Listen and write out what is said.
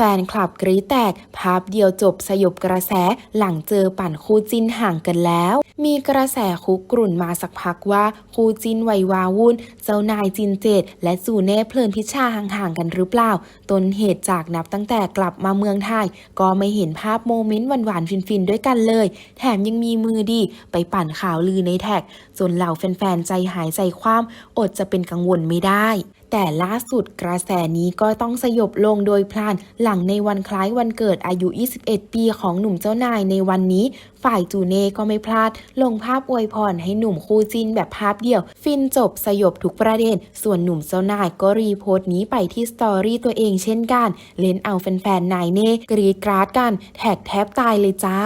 แฟนคลับกรี๊ดแตก ภาพเดียวจบสยบกระแสหลังเจอปั่นคู่จิ้นห่างกันแล้ว มีกระแสคุกกรุ่นมาสักพักว่า คู่จิ้นวัยวาวุ่น เจ้านายจินเจตและจูเน่เพลินพิชาห่างๆกันหรือเปล่า ต้นเหตุจากนับตั้งแต่กลับมาเมืองไทย ก็ไม่เห็นภาพโมเมนต์หวานๆฟินๆด้วยกันเลย แถมยังมีมือดีไปปั่นข่าวลือในแท็กจนเหล่าแฟนๆใจหายใจคว่ำอดจะเป็นกังวลไม่ได้ แต่ล่าสุดกระแสนี้ก็ต้องสยบลงโดยพลาน หลังในวันคล้ายวันเกิดอายุ 21 ปีของหนุ่มเจ้านายในวันนี้ ฝ่ายจูเน่ก็ไม่พลาด ลงภาพอวยพรให้หนุ่มคู่จินแบบภาพเดียว ฟินจบสยบทุกประเด็น ส่วนหนุ่มเจ้านายก็รีโพสต์นี้ไปที่สตอรี่ตัวเองเช่นกัน เล่นเอาแฟนๆนายเน่กรีดกราดกัน แท็กแทบตายเลยจ้า